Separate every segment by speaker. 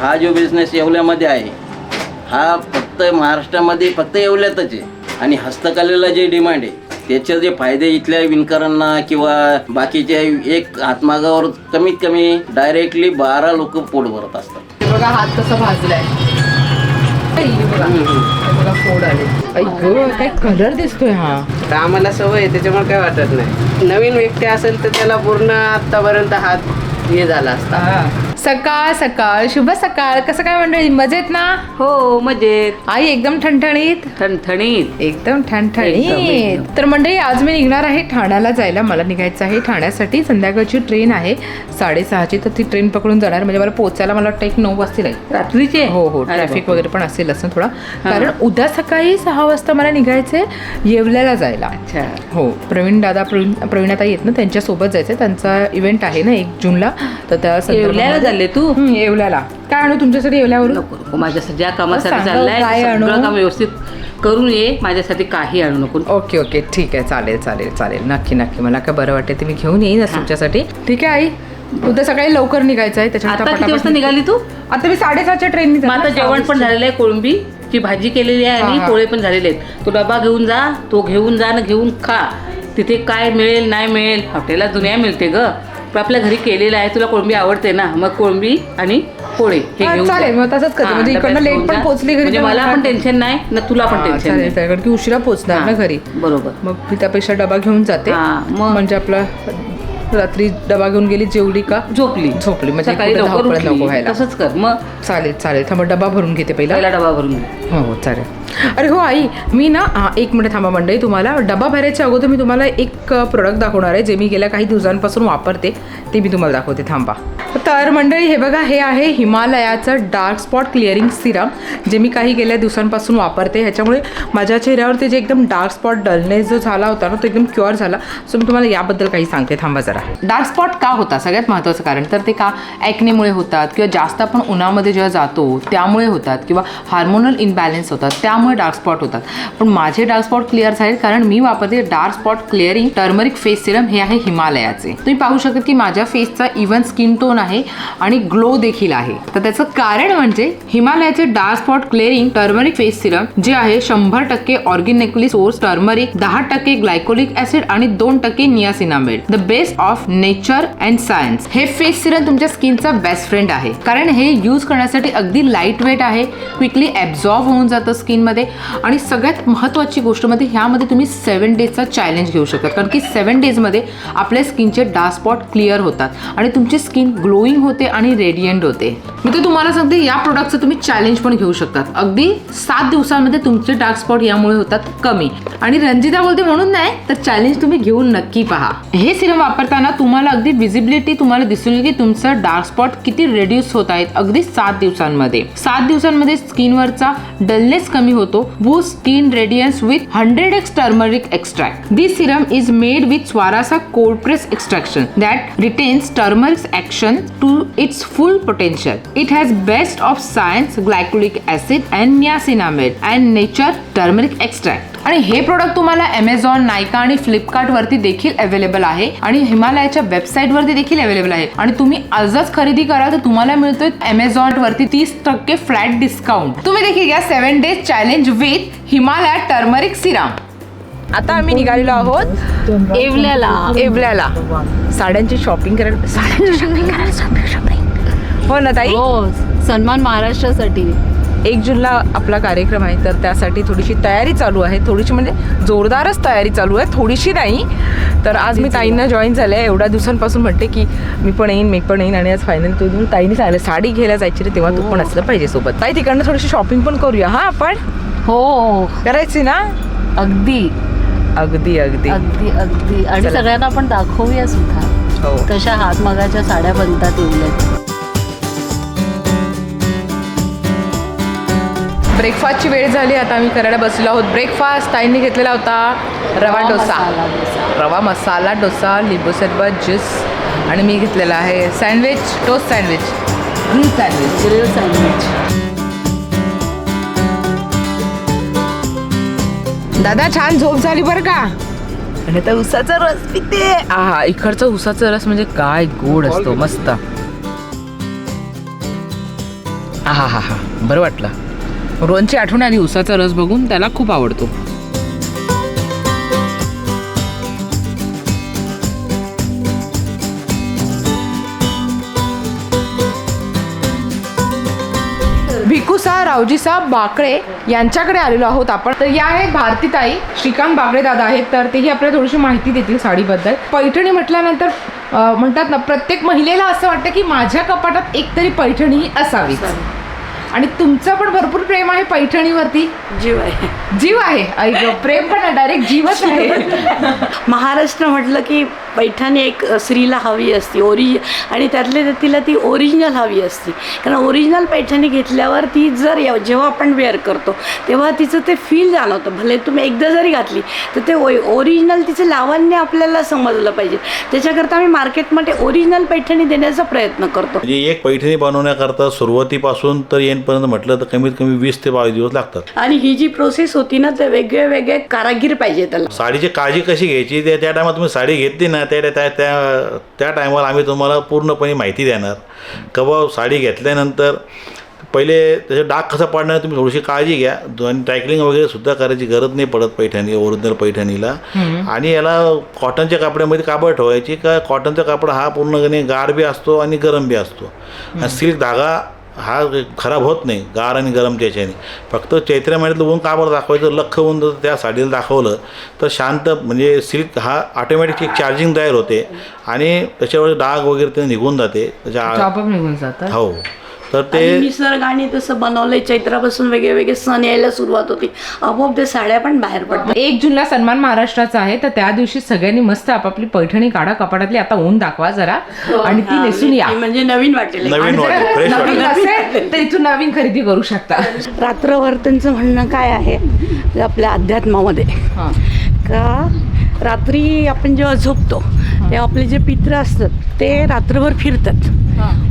Speaker 1: हा जो बिझनेस येवल्यामध्ये आहे हा फक्त महाराष्ट्रामध्ये फक्त येवल्यातच आहे आणि हस्तकलेला जे डिमांड आहे त्याचे जे फायदे इथल्या विणकरांना किंवा बाकीचे एक हातमागावर कमीत कमी डायरेक्टली बारा लोक पोट भरत असतात
Speaker 2: बघा हात कसा भाजलाय बघा काय कलर दिसतोय हा
Speaker 3: आम्हाला सवय आहे त्याच्यामुळे काय वाटत नाही नवीन व्यक्ती असेल तर त्याला पूर्ण आतापर्यंत हात हे झाला असता
Speaker 2: सकाळ सकाळ शुभ सकाळ कसं काय मंडळी मजेत ना
Speaker 3: हो मजेत
Speaker 2: आई एकदम ठणठणीत
Speaker 3: ठणठणीत
Speaker 2: एकदम ठणठणीत तर मंडळी आज मी निघणार आहे ठाण्याला जायला मला निघायचं आहे ठाण्यासाठी संध्याकाळची ट्रेन आहे साडेसहाची तर ती ट्रेन पकडून जाणार म्हणजे मला पोचायला मला वाटतं एक नऊ वाजतील
Speaker 3: रात्रीचे
Speaker 2: हो हो ट्रॅफिक वगैरे पण असेल असं थोडा कारण उद्या सकाळी सहा वाजता मला निघायचे येवल्याला जायला
Speaker 3: अच्छा
Speaker 2: हो प्रवीण दादा प्रवीण आता येत ना त्यांच्यासोबत जायचं त्यांचा इव्हेंट आहे ना एक जूनला तर त्या
Speaker 3: चालले तू
Speaker 2: येवल्याला काय आणू तुमच्यासाठी येवल्यावरून
Speaker 3: नको माझ्यासाठी ज्या कामासाठी
Speaker 2: सांगा, काय चाललंय
Speaker 3: आणू? काम व्यवस्थित करून ये माझ्यासाठी काही आणू नको
Speaker 2: ओके ओके ठीक आहे चालेल चालेल चालेल नक्की नक्की मला काय बरं वाटते ते मी घेऊन येईन तुमच्यासाठी ठीक आहे आई उद्या सकाळी लवकर निघायचं आहे त्याच्यामुळे
Speaker 3: आता निघाली तू
Speaker 2: आता मी साडेसातच्या ट्रेननी
Speaker 3: आता जेवण पण झालेलं आहे कोळंबी ची भाजी केलेली आहे आणि पोळे पण झालेले आहेत तो डबा घेऊन जा तो घेऊन जा ना घेऊन खा तिथे काय मिळेल नाही मिळेल हॉटेलला दुनिया मिळते ग पण आपल्या घरी केलेलं आहे तुला कोळंबी आवडते ना मग कोळंबी आणि पोळे हे
Speaker 2: चालेल मग तसंच करते म्हणजे इकडनं
Speaker 3: लेट
Speaker 2: पण पोहोचली घरी
Speaker 3: म्हणजे मला पण टेन्शन नाही ना तुला पण टेन्शन नाही
Speaker 2: कारण की उशिरा पोहोचणार ना घरी
Speaker 3: बरोबर
Speaker 2: मग मी त्यापेक्षा डबा घेऊन जाते
Speaker 3: मग
Speaker 2: म्हणजे आपला रात्री डबा घेऊन गेली जेवली का
Speaker 3: झोपली
Speaker 2: झोपली म्हणजे नको
Speaker 3: तसंच कर मग
Speaker 2: चालेल चालेल थांब डबा भरून घेते पहिला
Speaker 3: डबा भरून
Speaker 2: हो, हो चालेल अरे हो आई मी ना एक मिनिट थांबा मंडळी तुम्हाला डबा भरायच्या अगोदर मी तुम्हाला एक प्रोडक्ट दाखवणार आहे जे मी गेल्या काही दिवसांपासून वापरते ते मी तुम्हाला दाखवते थांबा तर मंडळी हे बघा हे आहे हिमालयाचं डार्क स्पॉट क्लिअरिंग सिरम जे मी काही गेल्या दिवसांपासून वापरते ह्याच्यामुळे माझ्या ते जे एकदम डार्क स्पॉट डलनेस जो झाला होता ना तो एकदम क्युअर झाला सो मी तुम्हाला याबद्दल काही सांगते थांबा जरा डार्क स्पॉट का होता सगळ्यात महत्त्वाचं कारण तर ते का ॲक्नेमुळे होतात किंवा जास्त आपण उन्हामध्ये जेव्हा जातो त्यामुळे होतात किंवा हार्मोनल इनबॅलेन्स होतात त्या त्यामुळे डार्क स्पॉट होतात पण माझे डार्क स्पॉट क्लिअर झाले कारण मी वापरते dark spot clearing turmeric face serum हे आहे हिमालयाचे तुम्ही पाहू शकता की माझ्या फेसचा इव्हन स्किन टोन आहे आणि ग्लो देखील आहे तर त्याचं कारण म्हणजे हिमालयाचे dark spot clearing turmeric face serum जे आहे शंभर टक्के ऑर्गेनिकली सोर्स टर्मरिक दहा टक्के ग्लायकोलिक ऍसिड आणि दोन टक्के niacinamide the best of nature and science हे फेस सिरम तुमच्या स्किनचा बेस्ट फ्रेंड आहे कारण हे यूज करण्यासाठी अगदी लाईट वेट आहे क्विकली ऍब्झॉर्ब होऊन जातं स्किन मध्ये आणि सगळ्यात महत्त्वाची गोष्ट म्हणजे ह्यामध्ये तुम्ही सेवन डेजचा चॅलेंज घेऊ शकता कारण की सेवन डेजमध्ये आपल्या स्किनचे डार्क स्पॉट क्लिअर होतात आणि तुमची स्किन ग्लोईंग होते आणि रेडियंट होते मी तर तुम्हाला सांगते या प्रोडक्टचं तुम्ही चॅलेंज पण घेऊ शकता अगदी सात दिवसांमध्ये तुमचे डार्क स्पॉट यामुळे होतात कमी आणि रंजिता बोलते म्हणून नाही तर चॅलेंज तुम्ही घेऊन नक्की पहा हे सिरम वापरताना तुम्हाला अगदी विजिबिलिटी तुम्हाला दिसून की तुमचं डार्क स्पॉट किती रेड्यूस होत आहेत अगदी सात दिवसांमध्ये सात दिवसांमध्ये स्किनवरचा डलनेस कमी वो skin radiance with 100x turmeric extract. This serum is made with Swarasa cold press extraction that retains turmeric's action to its full potential. It has best of science, glycolic acid and niacinamide and nature turmeric extract. आणि हे product तुम्हाला Amazon नायका आणि फ्लिपकार्टवरती देखील available आहे आणि हिमालयाच्या वरती देखील अवेलेबल आहे आणि तुम्ही आजच खरेदी करा तर तुम्हाला मिळतोय अमेझॉन वरती तीस टक्के फ्लॅट डिस्काउंट तुम्ही देखील घ्या seven days challenge with Himalaya turmeric serum आता आम्ही निघालेलो आहोत
Speaker 4: एवल्याला
Speaker 2: एवल्याला साड्यांची शॉपिंग करायला साड्यांची शॉपिंग करायला हो ना ताई
Speaker 4: हो सन्मान महाराष्ट्रासाठी
Speaker 2: एक जूनला आपला कार्यक्रम आहे तर त्यासाठी थोडीशी तयारी चालू आहे थोडीशी म्हणजे जोरदारच तयारी चालू आहे थोडीशी नाही तर आज मी ताईंना जॉईन झाले आहे एवढ्या दिवसांपासून म्हणते की मी पण येईन मी पण येईन आणि आज फायनल तू ताईने सांगितलं साडी घ्यायला जायची रे तेव्हा तू हो. पण असलं पाहिजे सोबत ताई तिकडनं थोडीशी शॉपिंग पण करूया हा आपण
Speaker 4: हो
Speaker 2: करायची ना
Speaker 4: अगदी
Speaker 2: अगदी अगदी
Speaker 4: अगदी अगदी आणि सगळ्यांना आपण दाखवूया सुद्धा
Speaker 2: हो.
Speaker 4: कशा हातमागाच्या साड्या बनतात एवढ्या
Speaker 2: ब्रेकफास्टची वेळ झाली आता आम्ही करायला बसलो आहोत ब्रेकफास्ट ताईंनी घेतलेला होता रवा डोसा रवा मसाला डोसा लिंबू सरबत ज्यूस आणि मी घेतलेला आहे sandwich toast sandwich green sandwich
Speaker 4: grill sandwich
Speaker 2: दादा छान झोप झाली बरं का आणि आता उसाचा रस पिते आहा इकडचा उसाचा रस म्हणजे काय गोड असतो मस्त हा हा हा बरं वाटलं रोहनची आठवण आणि उसाचा रस बघून त्याला खूप आवडतो भिकूसा रावजीसा बाकळे यांच्याकडे आलेलो आहोत आपण तर या आहेत भारती ताई श्रीकांत बागडे दादा आहेत तर तेही आपल्याला थोडीशी माहिती देतील साडीबद्दल पैठणी म्हटल्यानंतर म्हणतात ना प्रत्येक महिलेला असं वाटतं की माझ्या कपाटात एकतरी पैठणी असावी असावीच आणि तुमचं पण भरपूर प्रेम आहे पैठणीवरती
Speaker 5: जीव आहे
Speaker 2: जीव आहे ऐक प्रेम पण डायरेक्ट जीवच आहे
Speaker 5: महाराष्ट्र म्हटलं की पैठणी एक स्त्रीला हवी असती ओरिज आणि त्यातले तर तिला ती ओरिजिनल हवी असती कारण ओरिजिनल पैठणी घेतल्यावर ती जर जेव्हा आपण वेअर करतो तेव्हा तिचं ते फील जाणवतं भले तुम्ही एकदा जरी घातली तर ते ओरिजिनल तिचं लावण्य आपल्याला समजलं पाहिजे त्याच्याकरता आम्ही मार्केटमध्ये ओरिजिनल पैठणी देण्याचा प्रयत्न करतो
Speaker 6: म्हणजे एक पैठणी बनवण्याकरता सुरुवातीपासून तर येईपर्यंत म्हटलं तर कमीत कमी वीस ते बावीस दिवस लागतात
Speaker 5: आणि ही जी प्रोसेस होती ना ते वेगळे वेगळे कारागीर पाहिजे त्याला
Speaker 6: साडीची काळजी कशी घ्यायची त्या टायमात तुम्ही साडी घेतली ना त्या त्या त्या त्या टायमाला आम्ही तुम्हाला पूर्णपणे माहिती देणार कबा साडी घेतल्यानंतर पहिले त्याचे डाग कसा पाडणार तुम्ही थोडीशी काळजी घ्या आणि टायकलिंग वगैरे सुद्धा करायची गरज नाही पडत पैठणी ओरिजिनल पैठणीला आणि याला कॉटनच्या कापड्यामध्ये काबड ठेवायची का कॉटनचा कापड हा पूर्णपणे गार बी असतो आणि गरम बी असतो आणि सिल्क धागा हा खराब होत नाही गार आणि गरम त्याच्याने फक्त चैत्र महिन्यातलं ऊन का दाखवायचं लख ऊन जर त्या साडीला दाखवलं तर शांत म्हणजे सिल्क हा ऑटोमॅटिक एक चार्जिंग तयार होते आणि त्याच्यावर डाग वगैरे ते निघून जाते त्याच्या हो तर ते
Speaker 5: निसर्गाने तसं बनवलंय चैत्रापासून वेगळे वेगळे सण यायला सुरुवात होती आपोआप ते साड्या पण बाहेर पडतात
Speaker 2: एक जूनला सन्मान महाराष्ट्राचा आहे तर त्या दिवशी सगळ्यांनी मस्त आपापली पैठणी काढा कपाटातली आता ऊन दाखवा जरा हो, आणि ती नेसून या
Speaker 5: म्हणजे नवीन वाटेल
Speaker 6: नवीन
Speaker 2: नवीन तर इथून नवीन खरेदी करू शकता
Speaker 5: रात्रभर त्यांचं म्हणणं काय आहे आपल्या अध्यात्मामध्ये का रात्री आपण जेव्हा झोपतो ते आपले जे पित्र असतात ते रात्रभर फिरतात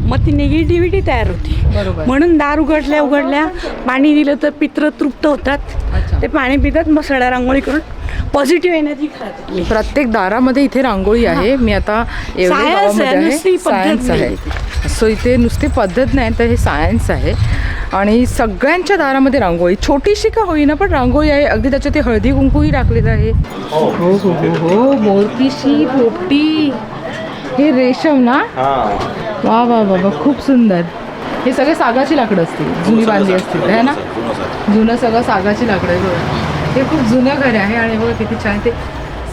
Speaker 5: मग ती निगेटिव्हिटी तयार होते म्हणून दार उघडल्या उघडल्या पाणी दिलं तर पित्र तृप्त होतात ते पाणी पितात मग सड्या रांगोळी करून पॉझिटिव्ह एनर्जी
Speaker 2: प्रत्येक दारामध्ये इथे रांगोळी आहे मी आता
Speaker 5: आहे
Speaker 2: सो इथे नुसती पद्धत नाही तर हे सायन्स आहे आणि सगळ्यांच्या दारामध्ये रांगोळी छोटीशी का होईना पण रांगोळी आहे अगदी त्याच्यात ते हळदी कुंकूही टाकलेलं आहे हो हो हो हो, हो. मोरपीशी पोपटी हे रेशम ना वा वा वा खूप सुंदर हे सगळे सागाची लाकडं असतील जुनी बांधली असतील है ना जुनं सगळं सागाची लाकडं आहे हे खूप जुनं घर आहे आणि बघ किती छान ते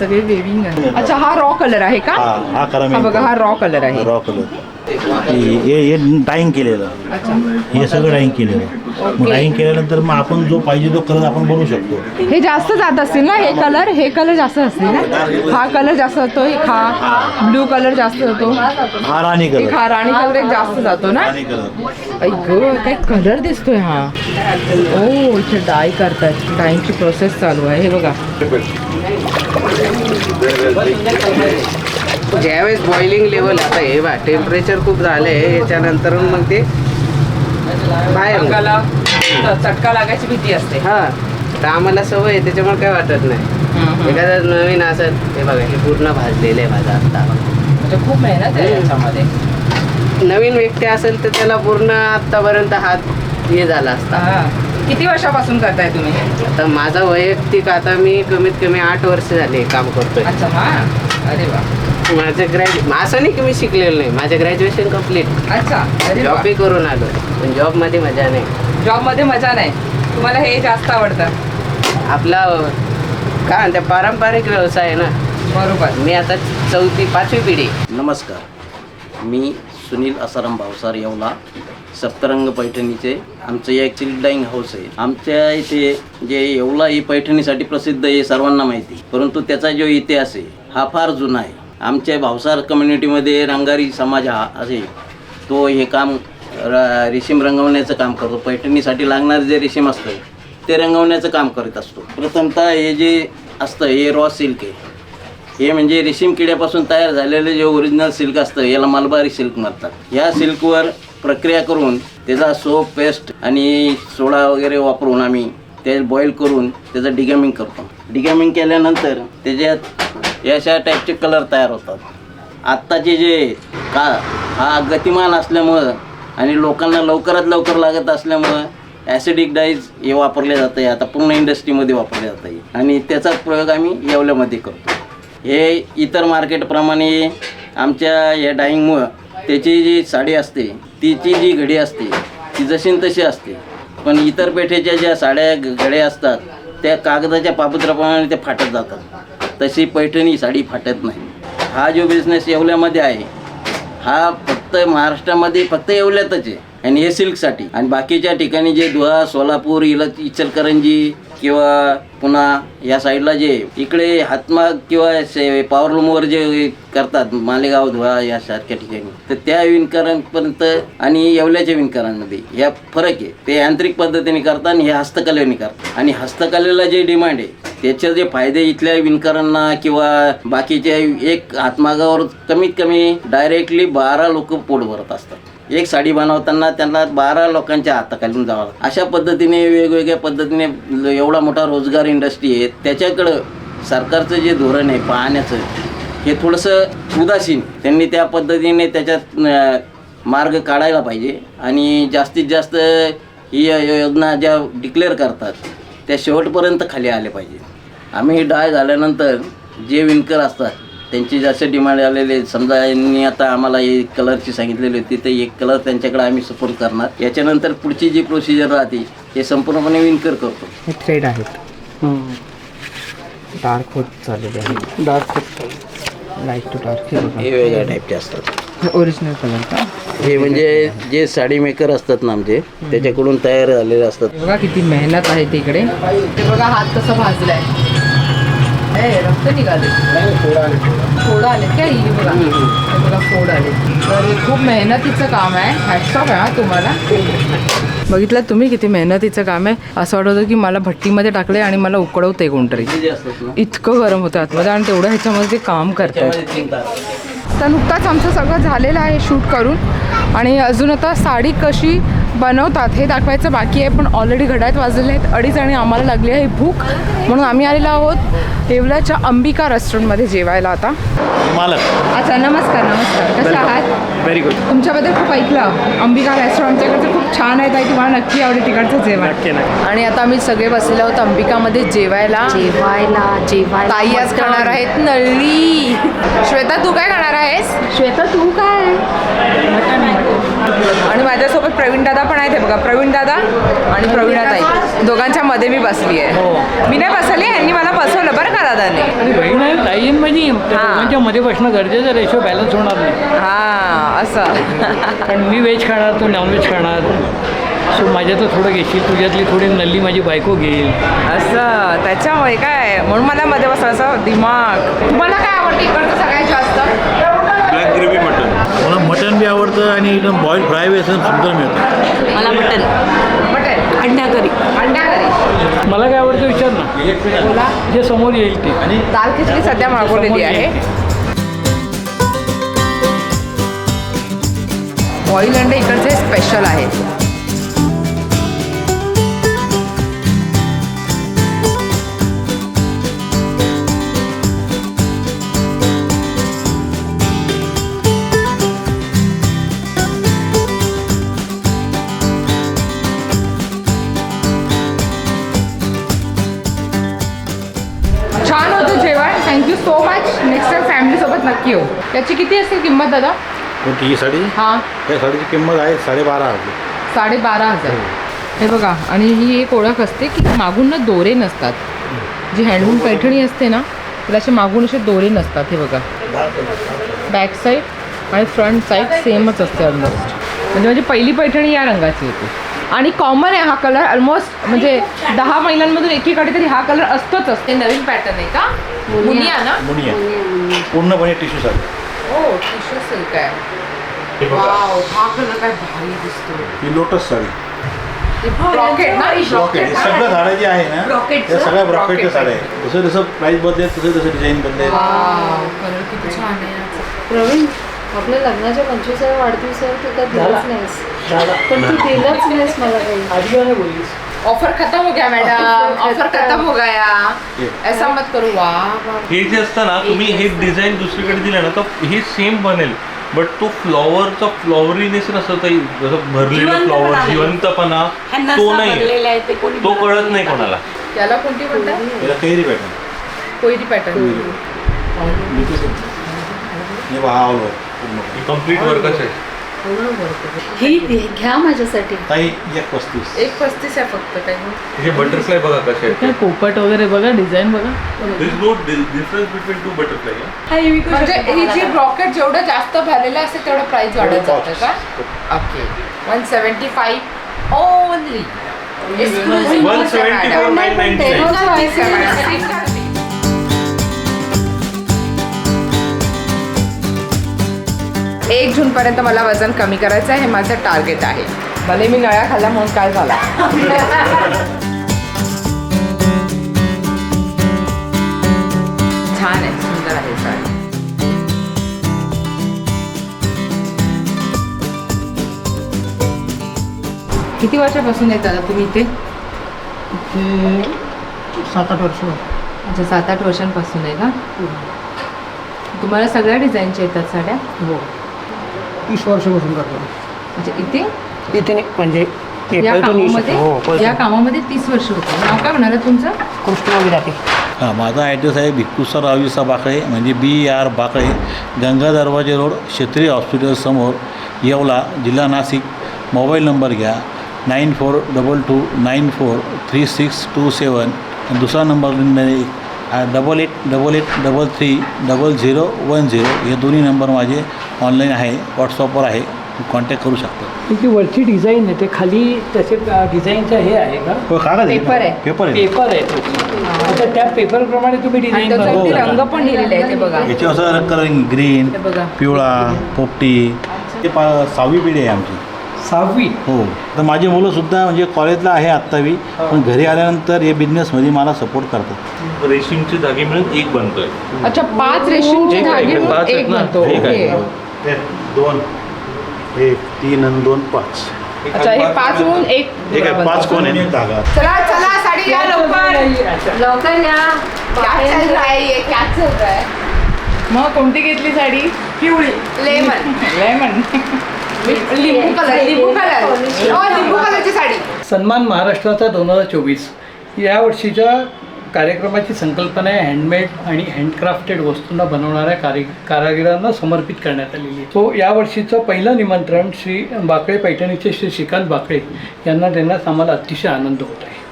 Speaker 2: सगळे वेविंग आहे अच्छा हा रॉ कलर आहे का
Speaker 6: हा हा
Speaker 2: हा बघा हा रॉ कलर आहे
Speaker 6: रॉ कलर हे डाईंग केलेलं
Speaker 2: अच्छा
Speaker 6: हे सगळं डाईंग केलेलं मग डाईंग केल्यानंतर मग आपण जो पाहिजे तो कलर आपण बनवू शकतो
Speaker 2: हे जास्त जात असतील ना हे कलर हे कलर जास्त असतील ना हा कलर जास्त होतो खा हा ब्लू कलर जास्त होतो
Speaker 6: हा राणी कलर
Speaker 2: हा राणी कलर एक जास्त जातो ना
Speaker 6: राणी कलर
Speaker 2: काय कलर दिसतोय हा ओ इथे डाय करतात डाईंगची प्रोसेस चालू आहे हे बघा
Speaker 7: ज्यावेळेस बॉइलिंग लेवल आता हे बा टेम्परेचर खूप झालंय आहे याच्यानंतर मग ते बाहेर
Speaker 2: चटका लागायची भीती असते
Speaker 7: हा तर आम्हाला सवय आहे त्याच्यामुळे काय वाटत नाही एखादा नवीन असत हे बघा हे पूर्ण भाजलेलं आहे माझा आता
Speaker 2: म्हणजे खूप मेहनत आहे याच्यामध्ये
Speaker 7: नवीन व्यक्ती असेल तर त्याला पूर्ण आतापर्यंत हात हे झाला असता
Speaker 2: किती वर्षापासून करताय तुम्ही
Speaker 7: तर माझा वैयक्तिक आता मी कमीत कमी आठ वर्ष झाले काम करतोय
Speaker 2: अच्छा अरे वा
Speaker 7: माझं मा असं नाही की मी शिकलेलं नाही माझं ग्रॅज्युएशन कम्प्लीट
Speaker 2: अच्छा
Speaker 7: जॉबही करून आलो पण जॉब मध्ये मजा नाही
Speaker 2: जॉब मध्ये मजा नाही तुम्हाला हे जास्त आवडतं
Speaker 7: आपला काय म्हणते पारंपरिक व्यवसाय आहे ना
Speaker 2: बरोबर
Speaker 7: मी आता चौथी पाचवी पिढी
Speaker 1: नमस्कार मी सुनील आसाराम भावसार येवला सप्तरंग पैठणीचे आमचं हे ॲक्च्युली डाईंग हाऊस आहे आमच्या इथे जे येवला ही पैठणीसाठी प्रसिद्ध आहे सर्वांना माहिती परंतु त्याचा जो इतिहास आहे हा फार जुना आहे आमच्या भावसार कम्युनिटीमध्ये रंगारी समाज हा असे तो हे काम रेशीम रंगवण्याचं काम करतो पैठणीसाठी लागणारं जे रेशीम असतं ते रंगवण्याचं काम करत असतो प्रथमतः हे जे असतं हे रॉ सिल्क आहे हे म्हणजे रेशीम किड्यापासून तयार झालेले जे ओरिजिनल सिल्क असतं याला मलबारी सिल्क म्हणतात या सिल्कवर प्रक्रिया करून त्याचा सोप पेस्ट आणि सोडा वगैरे वापरून आम्ही ते बॉईल करून त्याचं डिगॅमिंग करतो डिगॅमिंग केल्यानंतर त्याच्यात अशा टाईपचे कलर तयार होतात आत्ताचे जे का हा गतिमान असल्यामुळं आणि लोकांना लवकरात लवकर लागत असल्यामुळं ॲसिडिक डाईज हे वापरले जातं आहे आता पूर्ण इंडस्ट्रीमध्ये वापरले जातं आहे आणि त्याचा प्रयोग आम्ही येवल्यामध्ये करतो हे इतर मार्केटप्रमाणे आमच्या या डाईंगमुळं त्याची जी साडी असते तिची जी घडी असते ती जशीन तशी असते पण इतर पेठेच्या ज्या साड्या घड्या असतात त्या कागदाच्या पापुत्राप्रमाणे ते फाटत जातात तशी पैठणी साडी फाटत नाही हा जो बिझनेस येवल्यामध्ये आहे हा फक्त महाराष्ट्रामध्ये फक्त येवल्यातच आहे आणि हे सिल्कसाठी आणि बाकीच्या ठिकाणी जे धुळा सोलापूर इला इचलकरंजी किंवा पुन्हा या साईडला जे इकडे हातमाग किंवा पॉवरलूमवर जे करतात मालेगाव धुळा यासारख्या ठिकाणी तर त्या विणकरांपर्यंत आणि येवल्याच्या विणकरांमध्ये या फरक आहे ते यांत्रिक पद्धतीने करतात आणि हे हस्तकलेने करतात आणि हस्तकलेला जे डिमांड आहे त्याचे जे फायदे इथल्या विणकरांना किंवा बाकीच्या एक हातमागावर कमीत कमी डायरेक्टली बारा लोक पोट भरत असतात एक साडी बनवताना त्यांना बारा लोकांच्या हाताखालून जावं अशा पद्धतीने वेगवेगळ्या पद्धतीने एवढा मोठा रोजगार इंडस्ट्री आहे त्याच्याकडं सरकारचं जे धोरण आहे पाहण्याचं हे थोडंसं उदासीन त्यांनी त्या पद्धतीने त्याच्यात मार्ग काढायला पाहिजे आणि जास्तीत जास्त ही योजना ज्या डिक्लेअर करतात त्या शेवटपर्यंत खाली आल्या पाहिजे आम्ही डाय झाल्यानंतर जे विणकर असतात त्यांची जास्त डिमांड आलेली समजा यांनी आता आम्हाला एक कलरची सांगितलेली होती ते एक कलर त्यांच्याकडे आम्ही सपोर्ट करणार याच्यानंतर पुढची जी प्रोसिजर राहते हे संपूर्णपणे विनकर करतो
Speaker 2: हे थ्रेड आहेत डार्क होत चाललेले आहे डार्क होत लाईट टू डार्क हे
Speaker 1: वेगळ्या टाईपचे असतात
Speaker 2: ओरिजिनल कलर का
Speaker 1: हे म्हणजे जे साडी मेकर असतात ना आमचे त्याच्याकडून तयार झालेले असतात
Speaker 2: बघा किती मेहनत आहे तिकडे बघा हात कसा भाजलाय रक्त निघाले फोड आले काय ही बघा फोड आले तर खूप मेहनतीचं काम आहे हॅटसॉप आहे तुम्हाला बघितलं तुम्ही किती मेहनतीचं काम आहे असं वाटत होतं की मला भट्टीमध्ये टाकले आणि मला उकडवते कोणतरी इतकं गरम होतं आतमध्ये आणि तेवढं ह्याच्यामध्ये काम
Speaker 1: करते तर
Speaker 2: नुकताच आमचं सगळं झालेलं आहे शूट करून आणि अजून आता साडी कशी बनवतात हे दाखवायचं बाकी आहे पण ऑलरेडी घड्यात वाजलेले आहेत अडीच आणि आम्हाला लागली आहे भूक म्हणून आम्ही आलेलो आहोत देवलाच्या अंबिका रेस्टॉरंटमध्ये जेवायला आता
Speaker 6: मालक
Speaker 2: अच्छा नमस्कार नमस्कार कसं आहात
Speaker 6: व्हेरी गुड
Speaker 2: तुमच्याबद्दल खूप ऐकलं अंबिका रेस्टॉरंटच्याकडचं खूप छान आहे ताई तुम्हाला नक्की आवडी तिकडचं जेवण आणि आता आम्ही सगळे बसले आहोत अंबिकामध्ये जेवायला
Speaker 4: जेवायला जेवायला
Speaker 2: ताई आज करणार आहेत नळी श्वेता तू काय करणार आहेस
Speaker 4: श्वेता तू काय
Speaker 2: माझ्यासोबत दादा पण आहेत हे बघा दादा आणि प्रवीणाताई दोघांच्या मध्ये मी बसली आहे हो. मी नाही बसली यांनी मला बसवलं बरं का दादाने
Speaker 8: मध्ये बसणं गरजेचं रेशो बॅलन्स होणार नाही
Speaker 2: हा असं
Speaker 8: पण मी व्हेज खाणार तू नॉनव्हेज खाणार सो तर थोडं घेशील तुझ्यातली थोडी नल्ली माझी बायको घेईल
Speaker 2: असं त्याच्यामुळे काय म्हणून मला मध्ये बसायचं दिमाग तुम्हाला काय आवडते इकडचं सगळ्यात जास्त
Speaker 6: मला मटन बी आवडतं आणि एकदम बॉईल फ्राय बी असं सुंदर मिळतं
Speaker 5: मला मटण
Speaker 2: मटण
Speaker 5: अंडा करी
Speaker 2: अंडा करी
Speaker 8: मला काय आवडतं विचार ना जे समोर येईल ते आणि
Speaker 2: दाल खिचडी सध्या मागवलेली आहे बॉईल अंडे इकडचे स्पेशल आहे नक्की हो त्याची किती असेल किंमत दादा
Speaker 6: ही साडी
Speaker 2: हां
Speaker 6: या साडीची किंमत आहे साडेबारा हजार
Speaker 2: साडेबारा हजार हे बघा आणि ही एक ओळख असते की मागून ना दोरे नसतात जी हँडलूम पैठणी असते ना तर असे मागून असे दोरे नसतात हे बघा बॅक साईड आणि फ्रंट साईड सेमच असते ऑलमोस्ट म्हणजे माझी पहिली पैठणी या रंगाची होती आणि कॉमन आहे हा कलर ऑलमोस्ट म्हणजे दहा महिन्यांमधून एकीकडे तरी हा कलर असतोच असते नवीन पॅटर्न आहे का मुनिया ना
Speaker 6: मुनिया पूर्णपणे टिश्यू सारखं
Speaker 2: ओ हो, सिल्क आहे
Speaker 4: प्रवीण आपल्या लग्नाच्या पंचवीसाव्या वाढदिवसावर तू काय दिलाच नाहीस पण तू दिलाच नाहीस मला काही
Speaker 8: बोललीस
Speaker 2: ऑफर खत्म हो गया मॅडम ऑफर खत्म हो गया ऐसा मत करू वा
Speaker 9: हे जे असतं ना तुम्ही हे डिझाईन दुसरीकडे दिलं ना तर हे सेम बनेल बट तो फ्लॉवरचा फ्लॉवरीनेस नसतं ताई जसं भरलेलं फ्लॉवर जिवंतपणा तो नाही
Speaker 5: तो
Speaker 9: कळत नाही कोणाला
Speaker 2: त्याला कोणती म्हणतात
Speaker 6: त्याला कैरी पॅटर्न
Speaker 2: कोयरी पॅटर्न
Speaker 9: वाव हो, हो.
Speaker 4: हे घ्या माझ्यासाठी
Speaker 6: पस्तीस
Speaker 2: आहे फक्त काही
Speaker 9: हे बटरफ्लाय
Speaker 8: पोपट वगैरे बघा डिझाईन बघा
Speaker 2: ही जी ब्रॉकेट जेवढं जास्त भरलेलं असेल तेवढं प्राइस वाढत जातं का okay one seventy five only एक पर्यंत मला वजन कमी करायचं आहे हे माझं टार्गेट आहे भले मी नळ्या खाल्ला म्हणून काय झाला किती वर्षापासून येत आता तुम्ही इथे
Speaker 8: सात आठ वर्ष
Speaker 2: अच्छा सात आठ वर्षांपासून आहे का हो. तुम्हाला सगळ्या डिझाईनच्या येतात साड्या
Speaker 8: हो तीस वर्षापासून करतो
Speaker 2: म्हणजे इथे
Speaker 8: इथे म्हणजे हो,
Speaker 2: तीस वर्ष
Speaker 6: हां माझा ॲड्रेस आहे भिक्कुसर रावजीसा बाकळे म्हणजे बी आर बाकळे गंगा दरवाजे रोड क्षेत्रीय समोर येवला जिल्हा नाशिक मोबाईल नंबर घ्या nine four double two nine four three six two seven दुसरा number double eight double eight double three double zero one zero हे दोन्ही नंबर माझे ऑनलाईन आहे व्हॉट्सअपवर आहे कॉन्टॅक्ट करू शकतो
Speaker 8: तुमची वरची डिझाईन आहे ते खाली तसे डिझाईनचं हे आहे का
Speaker 6: हो, कागद
Speaker 2: पेपर आहे.
Speaker 6: पेपर आहे
Speaker 8: पेपर आहे त्या अच्छा त्या पेपरप्रमाणे तुम्ही डिझाईन
Speaker 2: रंग पण लिहिलेले आहे ते बघा
Speaker 6: याच्यावर कलरिंग ग्रीन पिवळा पोपटी ते पा सहावी पिढी आहे आमची
Speaker 8: सहावी
Speaker 6: हो तर माझी मुलं सुद्धा म्हणजे कॉलेजला आहे आत्तावी हो. पण घरी आल्यानंतर हे बिझनेसमध्ये मला सपोर्ट करतात
Speaker 9: रेशीमचे धागे मिळून एक बनतोय
Speaker 2: अच्छा पाच रेशीमचे
Speaker 9: हो,
Speaker 2: धागे
Speaker 9: एक
Speaker 2: एक बनतो
Speaker 9: आहे.
Speaker 2: एक
Speaker 6: दोन एक तीन आणि दोन पाच
Speaker 2: अच्छा हे पाच होऊन एक
Speaker 6: एक आहे, पाच कोण आहे धागा
Speaker 2: चला चला साडी या लवकर
Speaker 4: लवकर या
Speaker 2: काय क्या चल रहा है ये क्या रहा है मग कोणती घेतली साडी पिवळी लेमन लेमन लिंबू कलर लिंबू कलर हो लिंबू कलरची साडी
Speaker 8: सन्मान महाराष्ट्राचा दोन हजार चोवीस या वर्षीच्या कार्यक्रमाची संकल्पना आहे हँडमेड आणि हँडक्राफ्टेड वस्तूंना बनवणाऱ्या कार्य कारागिरांना समर्पित करण्यात आलेली आहे तो यावर्षीचं पहिलं निमंत्रण श्री बाकळे पैठणीचे श्री श्रीकांत बाकळे यांना देण्यास आम्हाला अतिशय आनंद होत आहे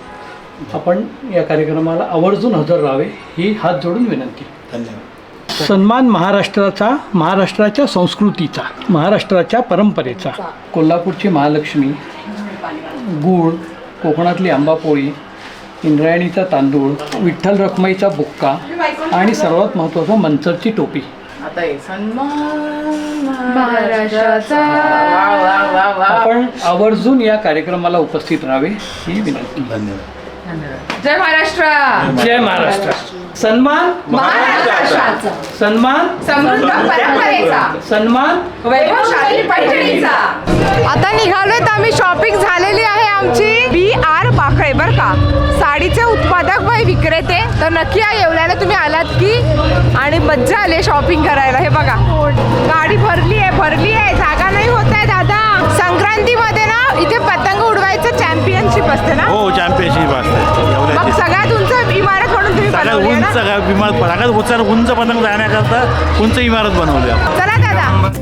Speaker 8: आपण या कार्यक्रमाला आवर्जून हजर राहावे ही हात जोडून विनंती
Speaker 6: धन्यवाद
Speaker 8: सन्मान महाराष्ट्राचा महाराष्ट्राच्या संस्कृतीचा महाराष्ट्राच्या परंपरेचा कोल्हापूरची महालक्ष्मी गूळ कोकणातली आंबापोळी इंद्रायणीचा तांदूळ विठ्ठल रखमाईचा बुक्का आणि सर्वात महत्त्वाचं मंचरची टोपी
Speaker 2: आता
Speaker 8: आपण आवर्जून या कार्यक्रमाला उपस्थित राहावे ही विनंती
Speaker 6: धन्यवाद
Speaker 2: जय महाराष्ट्र
Speaker 8: जय महाराष्ट्र सन्मान सन्मान सन्मान
Speaker 2: आता निघालोय तर आम्ही शॉपिंग झालेली आहे आमची बी आर पाखळे बर का साडीचे उत्पादक भाई विक्रेते तर नक्की या तुम्ही आलात की आणि मज्जा आली शॉपिंग करायला हे बघा गाडी भरली आहे भरली आहे जागा नाही होत आहे दादा संक्रांतीमध्ये सगळ्या उंच विमानात पडायला
Speaker 6: उंच उंच पतंग जाण्याकरता उंच इमारत बनवली आपण